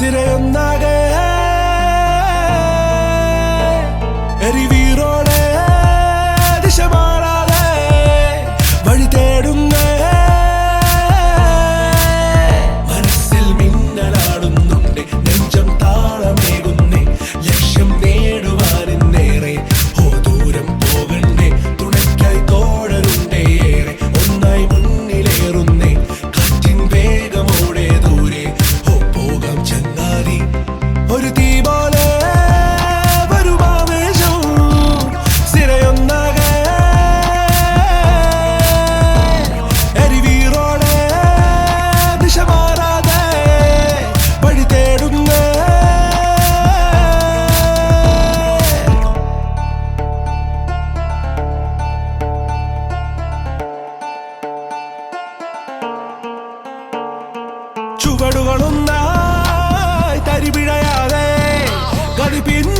sirena ga കണ്ണുകളൊന്നായി തരിപിഴയാതെ. കതി പിന്നെ